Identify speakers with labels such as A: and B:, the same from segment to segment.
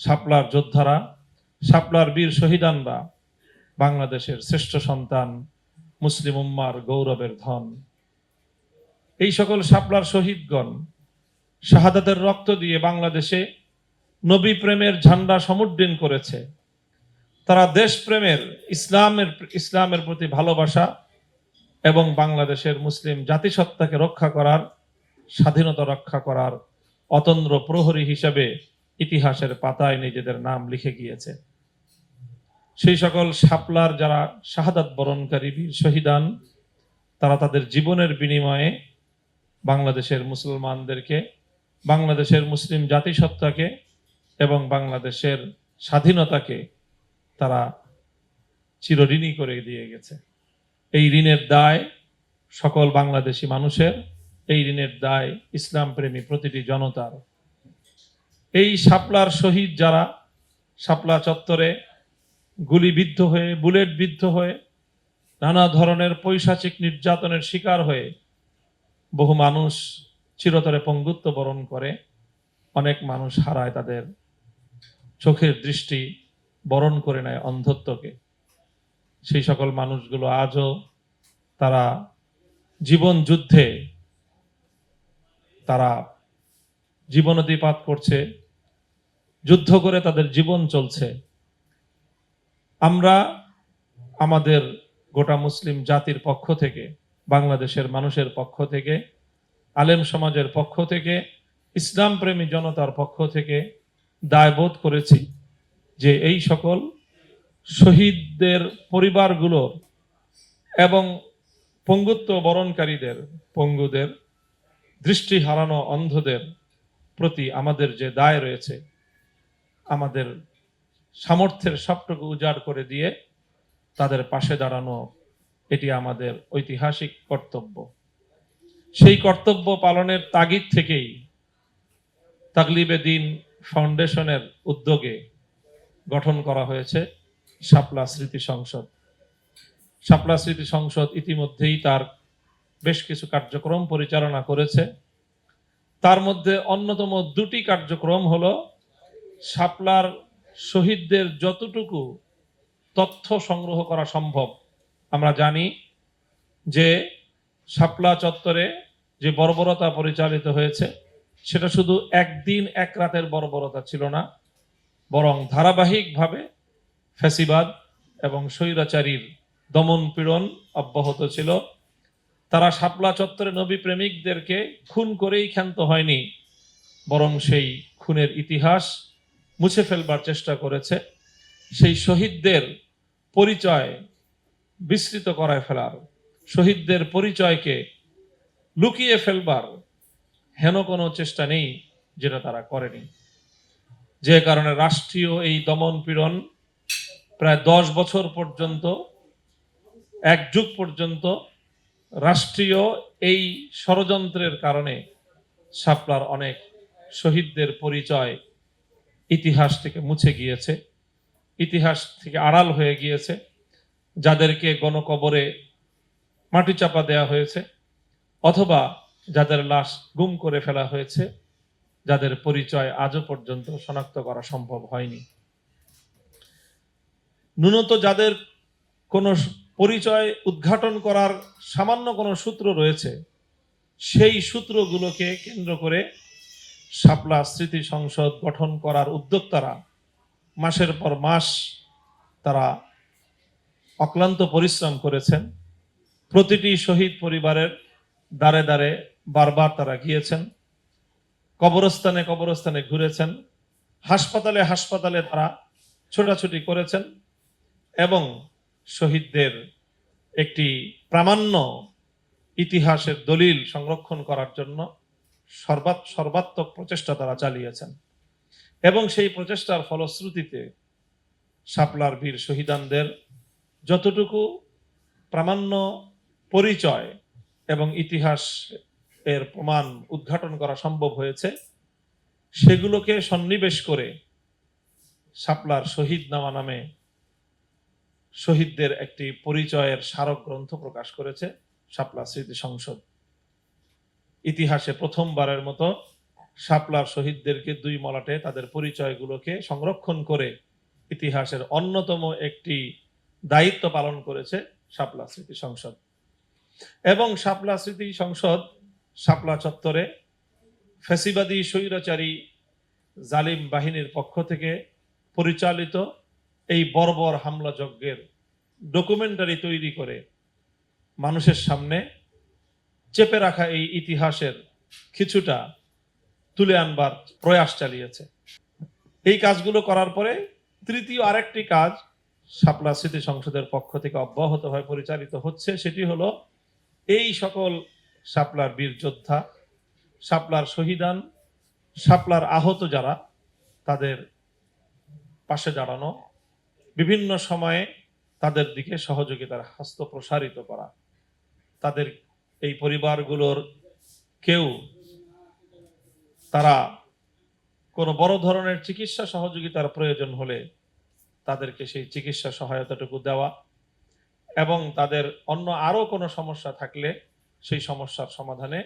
A: শাপলার যোদ্ধারা, শাপলার বীর শহীদানরা, বাংলাদেশের শ্রেষ্ঠ সন্তান, মুসলিম উম্মার গৌরবের ধন। এই সকল শাপলার শহীদগণ শাহাদাতের রক্ত দিয়ে বাংলাদেশে নবী প্রেমের ঝান্ডা সমুদ্দিন করেছে। তারা দেশপ্রেমের, ইসলামের ইসলামের প্রতি ভালোবাসা এবং বাংলাদেশের মুসলিম জাতিসত্তাকে রক্ষা করার, স্বাধীনতা রক্ষা করার অতন্দ্র প্রহরী হিসেবে ইতিহাসের পাতায় নিজেদের নাম লিখে গিয়েছে। সেই সকল শাপলার যারা শাহাদাত বরণকারী বীর শহীদান, তারা তাদের জীবনের বিনিময়ে বাংলাদেশের মুসলমানদেরকে, বাংলাদেশের মুসলিম জাতিসত্তাকে এবং বাংলাদেশের স্বাধীনতাকে তারা চিরঋণী করে দিয়ে গেছে। এই ঋণের দায় সকল বাংলাদেশি মানুষের, এই ঋণের দায় ইসলাম প্রেমী প্রতিটি জনতার। এই শাপলার শহীদ যারা শাপলা চত্বরে গুলিবিদ্ধ হয়ে বুলেট বিদ্ধ হয়ে, নানা ধরনের পৈশাচিক নির্যাতনের শিকার হয়ে বহু মানুষ চিরতরে পঙ্গুত্ব বরণ করে, অনেক মানুষ হারায় তাদের চোখের দৃষ্টি বরণ করে নেয় অন্ধত্বকে। সেই সকল মানুষগুলো আজও তারা জীবন যুদ্ধে তারা জীবনতিপাত করছে, যুদ্ধ করে তাদের জীবন চলছে। আমরা আমাদের গোটা মুসলিম জাতির পক্ষ থেকে, বাংলাদেশের মানুষের পক্ষ থেকে, আলেম সমাজের পক্ষ থেকে ইসলাম প্রেমী জনতার পক্ষ থেকে দায়বোধ করেছি যে এই সকল শহীদদের পরিবারগুলো এবং পঙ্গুত্ব বরণকারীদের, পঙ্গুদের, দৃষ্টি হারানো অন্ধদের প্রতি আমাদের যে দায় রয়েছে, আমাদের সামর্থ্যের সবটুকু উজাড় করে দিয়ে তাদের পাশে দাঁড়ানো এটি আমাদের ঐতিহাসিক কর্তব্য। সেই কর্তব্য পালনের তাগিদ থেকেই তাগলিবে দিন ফাউন্ডেশনের উদ্যোগে গঠন করা হয়েছে শাপলা স্মৃতি সংসদ। শাপলা স্মৃতি সংসদ ইতিমধ্যেই তার বেশ কিছু কার্যক্রম পরিচালনা করেছে। তার মধ্যে অন্যতম দুটি কার্যক্রম হল শাপলার শহীদদের যতটুকু তথ্য সংগ্রহ করা সম্ভব। আমরা জানি যে শাপলা চত্বরে যে বর্বরতা পরিচালিত হয়েছে, সেটা শুধু একদিন এক রাতের বর্বরতা ছিল না, বরং ধারাবাহিকভাবে ফ্যাসিবাদ এবং স্বৈরাচারীর দমন পীড়ন অব্যাহত ছিল। তারা শাপলা চত্বরে নবী প্রেমিকদেরকে খুন করেই ক্ষান্ত হয়নি, বরং সেই খুনের ইতিহাস মুছে ফেলবার চেষ্টা করেছে। সেই শহীদদের পরিচয় বিস্তৃত করায় ফেলার, শহীদদের পরিচয়কে লুকিয়ে ফেলবার হেন কোনো চেষ্টা নেই যেটা তারা করেনি। যে কারণে রাষ্ট্রীয় এই দমন পীড়ন প্রায় দশ বছর পর্যন্ত, এক যুগ পর্যন্ত রাষ্ট্রীয় এই ষড়যন্ত্রের কারণে শাপলার অনেক শহীদদের পরিচয় ইতিহাস থেকে মুছে গিয়েছে, ইতিহাস থেকে আড়াল হয়ে গিয়েছে, যাদেরকে গণকবরে মাটি চাপা দেওয়া হয়েছে অথবা যাদের লাশ গুম করে ফেলা হয়েছে, যাদের পরিচয় আজও পর্যন্ত শনাক্ত করা সম্ভব হয়নি। ন্যূনত যাদের কোনো পরিচয় উদ্ঘাটন করার সামান্য কোনো সূত্র রয়েছে, সেই সূত্রগুলোকে কেন্দ্র করে শাপলা স্মৃতি সংসদ গঠন করার উদ্যোক্তারা মাসের পর মাস তারা অক্লান্ত পরিশ্রম করেছেন। প্রতিটি শহীদ পরিবারের দ্বারে দ্বারে বারবার তারা গিয়েছেন, কবরস্থানে কবরস্থানে ঘুরেছেন, হাসপাতালে হাসপাতালে তারা ছোটাছুটি করেছেন এবং শহীদদের একটি প্রামাণ্য ইতিহাসের দলিল সংরক্ষণ করার জন্য সর্বাত, সর্বাত্মক প্রচেষ্টা তারা চালিয়েছেন। এবং সেই প্রচেষ্টার ফলশ্রুতিতে শাপলার বীর শহীদানদের যতটুকু প্রামাণ্য পরিচয় এবং ইতিহাস এর প্রমাণ উদ্ঘাটন করা সম্ভব হয়েছে, সেগুলোকে সন্নিবেশ করে শাপলার শহীদ নামা নামে শহীদদের একটি পরিচয়ের স্মারক গ্রন্থ প্রকাশ করেছে শাপলা স্মৃতি সংসদ। ইতিহাসে প্রথমবারের মতো শাপলার শহীদদেরকে দুই মলাটে তাদের পরিচয়গুলোকে সংরক্ষণ করে ইতিহাসের অন্যতম একটি দায়িত্ব পালন করেছে শাপলা স্মৃতি সংসদ। এবং শাপলা স্মৃতি সংসদ শাপলা চত্বরে ফ্যাসিবাদী স্বৈরাচারী জালিম বাহিনীর পক্ষ থেকে পরিচালিত এই বর্বর হামলা যজ্ঞের ডকুমেন্টারি তৈরি করে মানুষের সামনে চেপে রাখা এই ইতিহাসের কিছুটা তুলে আনবার প্রয়াস চালিয়েছে। এই কাজগুলো করার পরে তৃতীয় আরেকটি কাজ শাপলা স্মৃতি সংসদের পক্ষ থেকে অব্যাহতভাবে পরিচালিত হচ্ছে, সেটি হলো এই সকল শাপলার বীর যোদ্ধা, শাপলার শহীদান, শাপলার আহত যারা তাদের পাশে দাঁড়ানো বিভিন্ন সময়ে তাদের দিকে সহযোগিতার হস্ত প্রসারিত করা। তাদের এই পরিবারগুলোর কেউ তারা কোনো বড় ধরনের চিকিৎসা সহযোগিতার প্রয়োজন হলে তাদেরকে সেই চিকিৎসা সহায়তাটুকু দেওয়া এবং তাদের অন্য আরও কোনো সমস্যা থাকলে সেই সমস্যার সমাধানে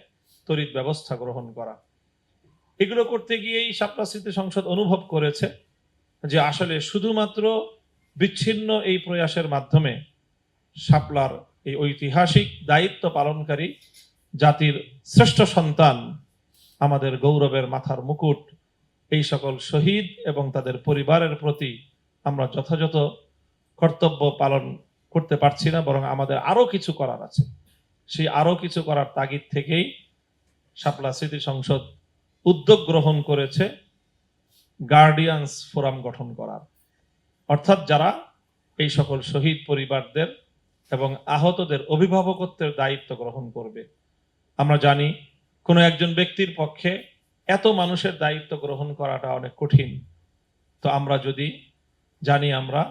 A: তড়িৎ ব্যবস্থা গ্রহণ করা। এগুলো করতে গিয়েই স্মৃতি সংসদ অনুভব করেছে যে আসলে শুধুমাত্র বিচ্ছিন্ন এই প্রয়াসের মাধ্যমে শাপলার এই ঐতিহাসিক দায়িত্ব পালনকারী জাতির শ্রেষ্ঠ সন্তান আমাদের গৌরবের মাথার মুকুট, এই সকল শহীদ এবং তাদের পরিবারের প্রতি আমরা যথাযথ কর্তব্য পালন করতে পারছি না, বরং আমাদের আরও কিছু করার আছে। সেই আরও কিছু করার তাগিদ থেকেই শাপলা স্মৃতি সংসদ উদ্যোগ গ্রহণ করেছে, গার্ডিয়ানস ফোরাম গঠন করার। অর্থাৎ যারা এই সকল শহীদ পরিবারদের এবং আহতদের অভিভাবকত্বের দায়িত্ব গ্রহণ করবে। আমরা জানি, কোনো একজন ব্যক্তির পক্ষে এত মানুষের দায়িত্ব গ্রহণ করাটা অনেক কঠিন। তো আমরা যদি জানি আমরা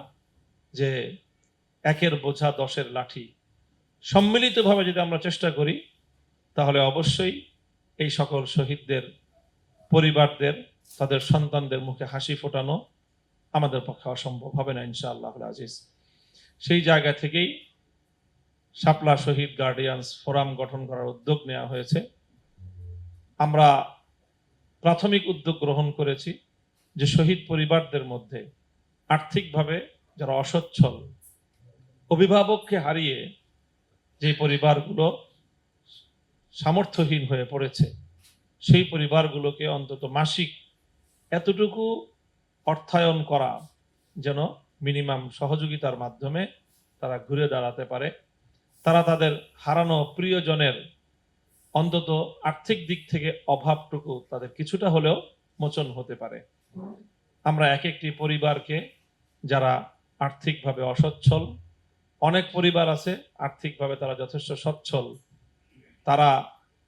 A: যে একের বোঝা দশের লাঠি, সম্মিলিতভাবে যদি আমরা চেষ্টা করি, তাহলে অবশ্যই এই সকল শহীদদের, পরিবারদের, তাদের সন্তানদের মুখে হাসি ফোটানো আমাদের পক্ষে অসম্ভব, হবে না ইনশাআল্লাহ আজিজ। সেই জায়গা থেকেই শাপলা শহীদ গার্ডিয়ানস ফোরাম গঠন করার উদ্যোগ নেওয়া হয়েছে। আমরা প্রাথমিক উদ্যোগ গ্রহণ করেছি যে শহীদ পরিবারদের মধ্যে আর্থিকভাবে যারা অসচ্ছল, অভিভাবককে হারিয়ে যে পরিবারগুলো সামর্থ্যহীন হয়ে পড়েছে, সেই পরিবারগুলোকে অন্তত মাসিক এতটুকু অর্থায়ন করা যেন মিনিমাম সহযোগিতার মাধ্যমে তারা ঘুরে দাঁড়াতে পারে। তারা তাদের হারানো প্রিয়জনের অন্তত আর্থিক দিক থেকে অভাবটুকু তাদের কিছুটা হলেও মোচন হতে পারে। আমরা এক একটি পরিবারকে যারা আর্থিকভাবে অসচ্ছল, অনেক পরিবার আছে আর্থিকভাবে তারা যথেষ্ট সচ্ছল, তারা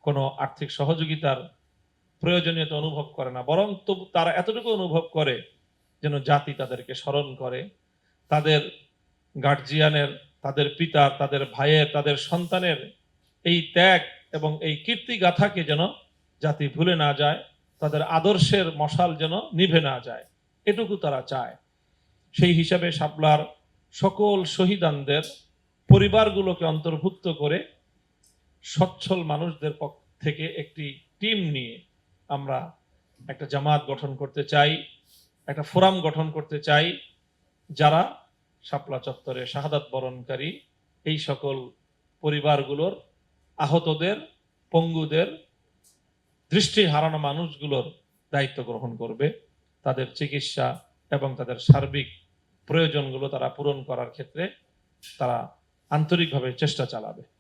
A: কোনো আর্থিক সহযোগিতার প্রয়োজনীয়তা অনুভব করে না, বরং তারা এতটুকু অনুভব করে যেন জাতি তাদেরকে স্মরণ করে। তাদের গার্জিয়ানের তাদের পিতার, তাদের ভাইয়ের, তাদের সন্তানের এই ত্যাগ এবং এই কীর্তি গাথাকে যেন জাতি ভুলে না যায়, তাদের আদর্শের মশাল যেন নিভে না যায়, এটুকু তারা চায়। সেই হিসাবে শাপলার সকল শহীদানদের পরিবারগুলোকে অন্তর্ভুক্ত করে সচ্ছল মানুষদের পক্ষ থেকে একটি টিম নিয়ে আমরা একটা জামাত গঠন করতে চাই। একটা ফোরাম গঠন করতে চাই যারা শাপলা চত্বরে শাহাদাত বরণকারী। এই সকল পরিবারগুলোর, আহতদের, পঙ্গুদের দৃষ্টি হারানো মানুষগুলোর দায়িত্ব গ্রহণ করবে। তাদের চিকিৎসা এবং তাদের সার্বিক প্রয়োজনগুলো তারা পূরণ করার ক্ষেত্রে তারা আন্তরিকভাবে চেষ্টা চালাবে।